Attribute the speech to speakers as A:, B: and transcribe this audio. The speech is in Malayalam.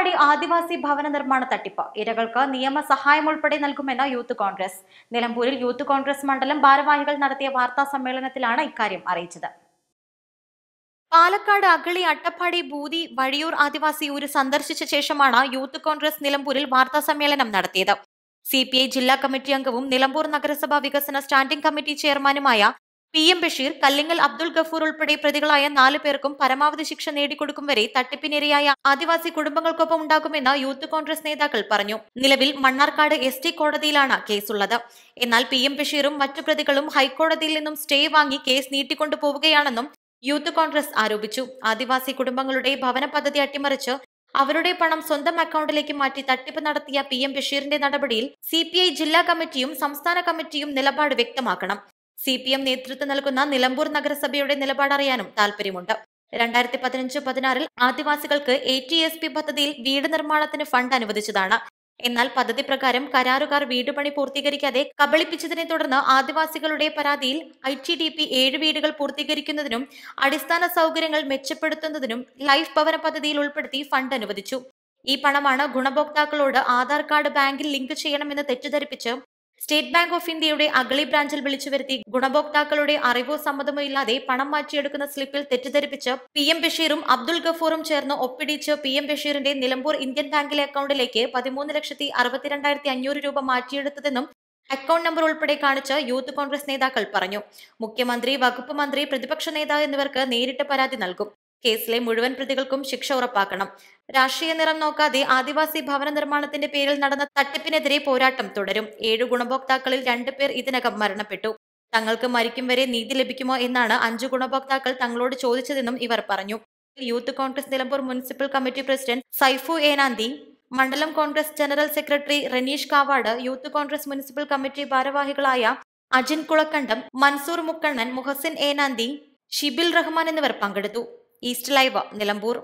A: അട്ടപ്പാടി ആദിവാസി ഭവന നിർമ്മാണ തട്ടിപ്പ്. ഇരകൾക്ക് നിയമസഹായം ഉൾപ്പെടെ നൽകുമെന്ന് യൂത്ത് കോൺഗ്രസ്. നിലമ്പൂരിൽ യൂത്ത് കോൺഗ്രസ് മണ്ഡലം ഭാരവാഹികൾ നടത്തിയ വാർത്താ സമ്മേളനത്തിലാണ് ഇക്കാര്യം അറിയിച്ചത്. പാലക്കാട് അഗളി അട്ടപ്പാടി ബൂതി വഴിയൂർ ആദിവാസി ഊര് സന്ദർശിച്ച ശേഷമാണ് യൂത്ത് കോൺഗ്രസ് നിലമ്പൂരിൽ വാർത്താ സമ്മേളനം നടത്തിയത്. സി ജില്ലാ കമ്മിറ്റി അംഗവും നിലമ്പൂർ നഗരസഭാ വികസന സ്റ്റാൻഡിംഗ് കമ്മിറ്റി ചെയർമാനുമായ പി. എം. ബഷീർ കല്ലിങ്ങൽ അബ്ദുൾ ഗഫൂർ ഉൾപ്പെടെ പ്രതികളായ നാല് പേർക്കും പരമാവധി ശിക്ഷ നേടിക്കൊടുക്കും വരെ തട്ടിപ്പിനിരയായ ആദിവാസി കുടുംബങ്ങൾക്കൊപ്പം ഉണ്ടാകുമെന്ന് യൂത്ത് കോൺഗ്രസ് നേതാക്കൾ പറഞ്ഞു. നിലവിൽ മണ്ണാർക്കാട് എസ് ടി കോടതിയിലാണ് കേസുള്ളത്. എന്നാൽ പി. എം. ബഷീറും മറ്റു പ്രതികളും ഹൈക്കോടതിയിൽ നിന്നും സ്റ്റേ വാങ്ങി കേസ് നീട്ടിക്കൊണ്ടു പോവുകയാണെന്നും യൂത്ത് കോൺഗ്രസ് ആരോപിച്ചു. ആദിവാസി കുടുംബങ്ങളുടെ ഭവന പദ്ധതി അട്ടിമറിച്ച് അവരുടെ പണം സ്വന്തം അക്കൗണ്ടിലേക്ക് മാറ്റി തട്ടിപ്പ് നടത്തിയ പി. എം. ബഷീറിന്റെ നടപടിയിൽ സി ജില്ലാ കമ്മിറ്റിയും സംസ്ഥാന കമ്മിറ്റിയും നിലപാട് വ്യക്തമാക്കണം. സി പി എം നേതൃത്വം നൽകുന്ന നിലമ്പൂർ നഗരസഭയുടെ നിലപാടറിയാനും താൽപര്യമുണ്ട് രണ്ടായിരത്തി പതിനഞ്ച് പതിനാറിൽ ആദിവാസികൾക്ക് എ ടി എസ് പി പദ്ധതിയിൽ വീട് നിർമ്മാണത്തിന് ഫണ്ട് അനുവദിച്ചതാണ്. എന്നാൽ പദ്ധതി പ്രകാരം കരാറുകാർ വീടുപണി പൂർത്തീകരിക്കാതെ കബളിപ്പിച്ചതിനെ തുടർന്ന് ആദിവാസികളുടെ പരാതിയിൽ ഐ ടി ഡി പി ഏഴ് വീടുകൾ പൂർത്തീകരിക്കുന്നതിനും അടിസ്ഥാന സൗകര്യങ്ങൾ മെച്ചപ്പെടുത്തുന്നതിനും ലൈഫ് ഭവന പദ്ധതിയിൽ ഉൾപ്പെടുത്തി ഫണ്ട് അനുവദിച്ചു. ഈ പണമാണ് ഗുണഭോക്താക്കളോട് ആധാർ കാർഡ് ബാങ്കിൽ ലിങ്ക് ചെയ്യണമെന്ന് തെറ്റിദ്ധരിപ്പിച്ച് സ്റ്റേറ്റ് ബാങ്ക് ഓഫ് ഇന്ത്യയുടെ അഗളി ബ്രാഞ്ചിൽ വിളിച്ചു വരുത്തി ഗുണഭോക്താക്കളുടെ അറിവോ സമ്മതമോ ഇല്ലാതെ പണം മാറ്റിയെടുക്കുന്ന സ്ലിപ്പിൽ തെറ്റിദ്ധരിപ്പിച്ച് പി എം ബഷീറും അബ്ദുൾ ഗഫൂറും ചേർന്ന് ഒപ്പിടിച്ച് പി എം ബഷീറിന്റെ നിലമ്പൂർ ഇന്ത്യൻ ബാങ്കിലെ അക്കൗണ്ടിലേക്ക് പതിമൂന്ന് ലക്ഷത്തി അറുപത്തിരണ്ടായിരത്തി അഞ്ഞൂറ് രൂപ മാറ്റിയെടുത്തതെന്നും അക്കൗണ്ട് നമ്പർ ഉൾപ്പെടെ കാണിച്ച് യൂത്ത് കോൺഗ്രസ് നേതാക്കൾ പറഞ്ഞു. മുഖ്യമന്ത്രി വകുപ്പ് മന്ത്രി പ്രതിപക്ഷ നേതാവ് എന്നിവർക്ക് നേരിട്ട് പരാതി നൽകും. കേസിലെ മുഴുവൻ പ്രതികൾക്കും ശിക്ഷ ഉറപ്പാക്കണം. രാഷ്ട്രീയ നിറം നോക്കാതെ ആദിവാസി ഭവന നിർമ്മാണത്തിന്റെ പേരിൽ നടന്ന തട്ടിപ്പിനെതിരെ പോരാട്ടം തുടരും. ഏഴു ഗുണഭോക്താക്കളിൽ രണ്ടുപേർ ഇതിനകം മരണപ്പെട്ടു. തങ്ങൾക്ക് മരിക്കും വരെ നീതി ലഭിക്കുമോ എന്നാണ് അഞ്ചു ഗുണഭോക്താക്കൾ തങ്ങളോട് ചോദിച്ചതെന്നും ഇവർ പറഞ്ഞു. Youth Congress Nilambur municipal committee president Saifu Enanthi മണ്ഡലം Congress general secretary Ranish Kavad youth Congress municipal committee ഭാരവാഹികളായ അജിൻ കുളക്കണ്ടം മൻസൂർ മുക്കണ്ണൻ മുഹസിൻ ഏനാന്തി ഷിബിൽ റഹ്മാൻ എന്നിവർ പങ്കെടുത്തു. East live Nilambur.